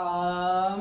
า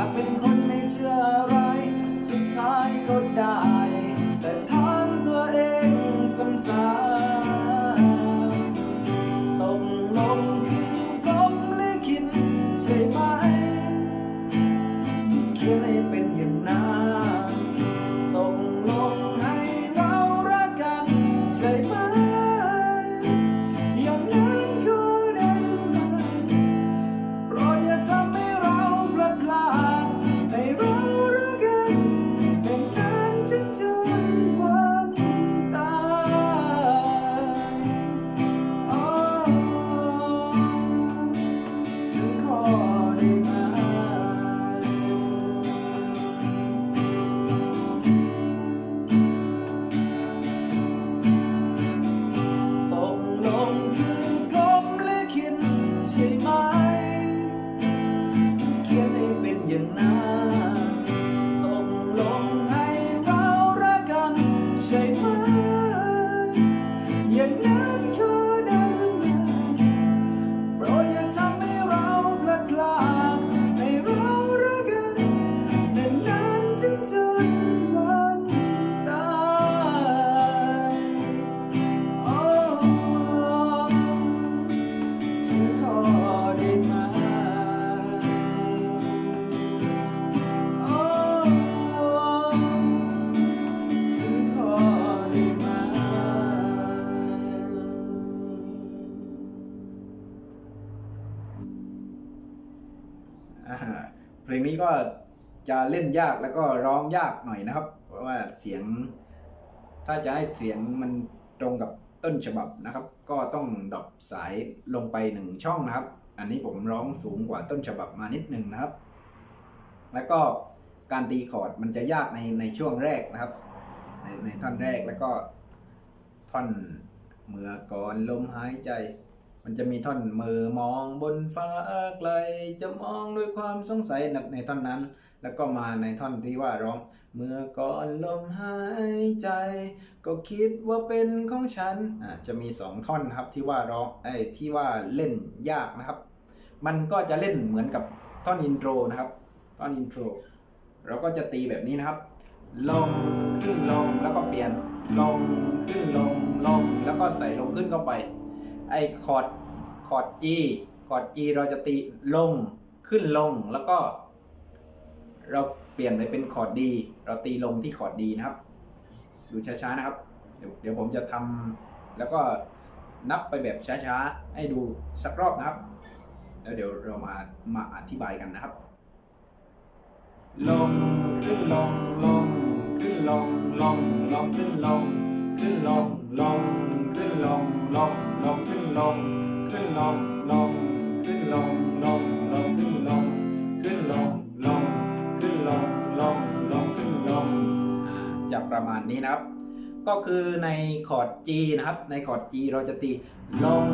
ากเป็นคนไม่เชื่ออะไร สุดท้ายก็ได้ แต่ถามตัวเองซ้ำๆตกลงคือผมลิขิตใช่ไหมเขียนให้เป็น ก็จะเล่นยากแล้วก็ร้องยากหน่อยนะครับ เพราะว่าเสียง ถ้าจะให้เสียงมันตรงกับต้นฉบับนะครับ ก็ต้องดรอปสายลงไปหนึ่งช่องนะครับ อันนี้ผมร้องสูงกว่าต้นฉบับมานิดหนึ่งนะครับ แล้วก็การตีคอร์ดมันจะยากในในช่วงแรกนะครับ ในในท่อนแรกแล้วก็ท่อนเมื่อก่อนลมหายใจ มันจะมีท่อนมือมองบนฟ้าไกล จะมองด้วยความสงสัยในท่อนนั้น แล้วก็มาในท่อนที่ว่าร้อง เมื่อก่อนลมหายใจ ก็คิดว่าเป็นของฉันอ่าจะมีสองท่อนครับที่ว่าร้องไอ้ที่ว่าเล่นยากนะครับ มันก็จะเล่นเหมือนกับท่อนอินโทรนะครับท่อนอินโทรเราก็จะตีแบบนี้นะครับ ลงขึ้นลงแล้วก็เปลี่ยนลงขึ้นลงลงแล้วก็ใส่ลงขึ้นเข้าไป ไอ้คอร์ดคอร์ด G คอร์ด G เราจะตีลงขึ้นลงแล้วก็ เราเปลี่ยนไปเป็นคอร์ด D เราตีลงที่คอร์ด D นะครับ ดูช้าๆนะครับ เดี๋ยวเดี๋ยวผมจะทำแล้วก็นับไปแบบช้าๆ ให้ดูสักรอบนะครับ แล้วเดี๋ยวเรามามาอธิบายกันนะครับ ลงขึ้นลงลงขึ้นลงลงลงขึ้นลงขึ้นลง ลงขึ้นลงลงลงขึ้นลงขึ้นลงลงขึ้นลงลงลงขึ้นลงขึ้นลงลงขึ้นลงลงลงขึ้นลงจะประมาณนี้นะครับ ก็คือในคอร์ด G นะครับ ในคอร์ด G เราจะตีลง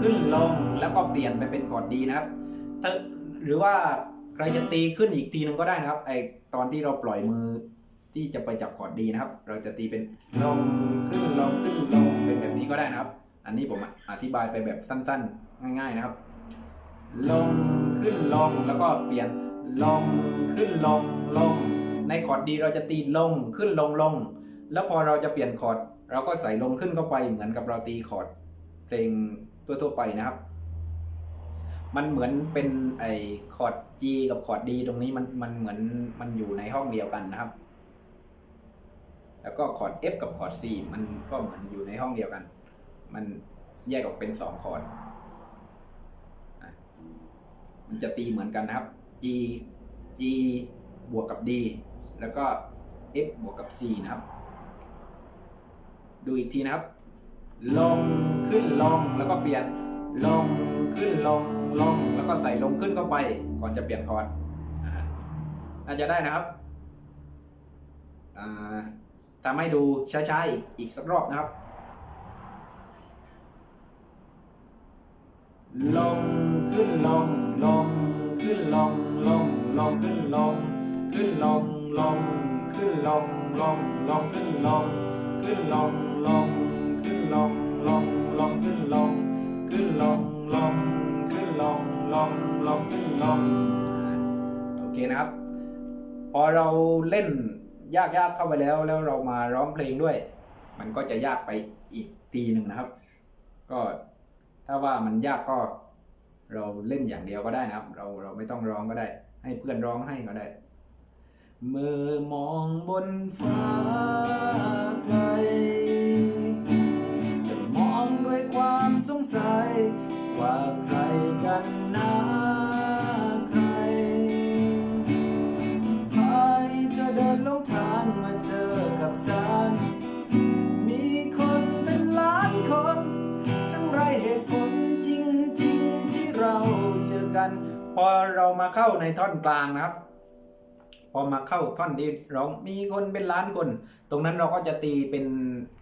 ขึ้นลงแล้วก็เปลี่ยนไปเป็นคอร์ด D นะครับถ้าหรือว่าใครจะตีขึ้นอีกทีหนึงก็ได้นะครับไอตอนที่เราปล่อยมือ ที่จะไปจับคอร์ด D นะครับ เราจะตีเป็นลงขึ้นลงขึ้นลงเป็นแบบนี้ก็ได้นะครับ อันนี้ผมอธิบายไปแบบสั้นๆ ง่าย ๆนะครับ ลงขึ้นลงแล้วก็เปลี่ยนลงขึ้นลงลง ในคอร์ดดีเราจะตีลงขึ้นลงลง แล้วพอเราจะเปลี่ยนคอร์ดเราก็ใส่ลงขึ้นเข้าไปเหมือนกับเราตีคอร์ดเพลงทั่วๆไปนะครับ มันเหมือนเป็นไอ้คอร์ด G กับคอร์ด D ตรงนี้มันมันเหมือนมันอยู่ในห้องเดียวกันนะครับ แล้วก็คอร์ด F กับคอร์ด C มันก็เหมือนอยู่ในห้องเดียวกัน มันแยกออกเป็นสองคอร์ดมันจะตีเหมือนกันนะครับ G G บวกกับ D แล้วก็ F บวกกับ C นะครับ ดูอีกทีนะครับ ลงขึ้นลงแล้วก็เปลี่ยนลงขึ้นลงลงแล้วก็ใส่ลงขึ้นเข้าไป ก่อนจะเปลี่ยนคอร์ดอาน่าจะได้นะครับ อ่า ทำให้ดูช้าๆอีกอีกสักรอบนะครับ ลงขึ้นลงลงขึ้นลงลงลงขึ้นลงขึ้นลงลงขึ้นลงลงลงขึ้นลงขึ้นลงลงขึ้นลงลงลงขึ้นลงขึ้นลงลงขึ้นลงลงลงขึ้นลงโอเคนะครับ พอเราเล่น ยากๆเข้าไปแล้ว แล้วเรามาร้องเพลงด้วย มันก็จะยากไปอีกทีหนึ่งนะครับ ก็ถ้าว่ามันยากก็เราเล่นอย่างเดียวก็ได้นะครับ เราเราไม่ต้องร้องก็ได้ ให้เพื่อนร้องให้ก็ได้ เมื่อมองบนฟ้าไกลจะมองด้วยความสงสัยว่าใครกันนะ พอเรามาเข้าในท่อนกลางนะครับ พอมาเข้าท่อนที่ร้องมีคนเป็นล้านคน ตรงนั้นเราก็จะตีเป็น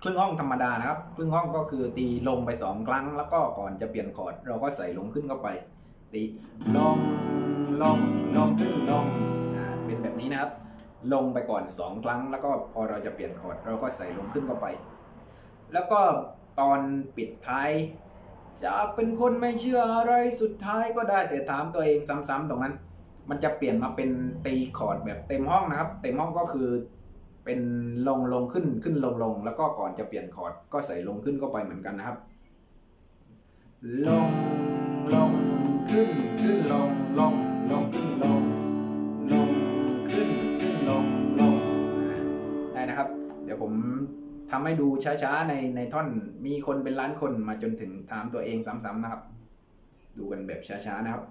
ครึ่งห้องธรรมดานะครับ ครึ่งห้องก็คือตีลงไปสองครั้ง แล้วก็ก่อนจะเปลี่ยนคอร์ดเราก็ใส่ลงขึ้นเข้าไป ตีลงลงลงขึ้นลงอ่าเป็นแบบนี้นะครับ ลงไปก่อนสองครั้ง แล้วก็พอเราจะเปลี่ยนคอร์ดเราก็ใส่ลงขึ้นเข้าไป แล้วก็ตอนปิดท้าย จะเป็นคนไม่เชื่ออะไรสุดท้ายก็ได้แต่ถามตัวเองซ้ำๆตรงนั้น มันจะเปลี่ยนมาเป็นตีคอร์ดแบบเต็มห้องนะครับ เต็มห้องก็คือเป็นลงลงขึ้นขึ้นลงลงแล้วก็ก่อนจะเปลี่ยนคอร์ดก็ใส่ลงขึ้นเข้าไปเหมือนกันนะครับ ลงลงขึ้นขึ้นลงลงลงขึ้นลงลงขึ้นขึ้นลงลงได้นะครับ เดี๋ยวผม ทำให้ดูช้าๆในในท่อนมีคนเป็นล้านคนมาจนถึงถามตัวเองซ้ำๆนะครับ ดูกันแบบช้าๆนะครับ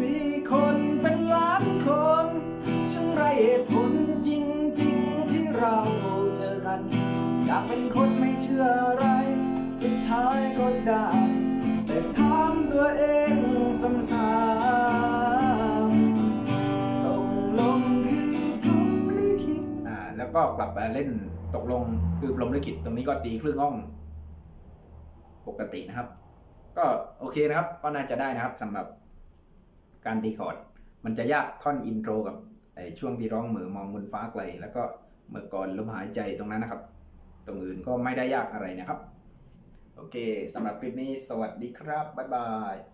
มีคนเป็นล้านคนช่างไรเหตุผลจริงๆที่เราเจอกันอยากเป็นคนไม่เชื่ออะไร สุดท้ายก็ได้แต่ถามตัวเองซ้ำๆ ก็กลับมาเล่นตกลงคือพรหมลิขิตตรงนี้ก็ตีครึ่งห้องปกตินะครับ ก็โอเคนะครับ ก็น่าจะได้นะครับสำหรับการตีคอร์ด มันจะยากท่อนอินโทรกับไอช่วงที่ร้องเหมือมองบนฟ้าไกล แล้วก็เมื่อก่อนลมหายใจตรงนั้นนะครับ ตรงอื่นก็ไม่ได้ยากอะไรนะครับ โอเคสำหรับคลิปนี้สวัสดีครับ บ๊ายบาย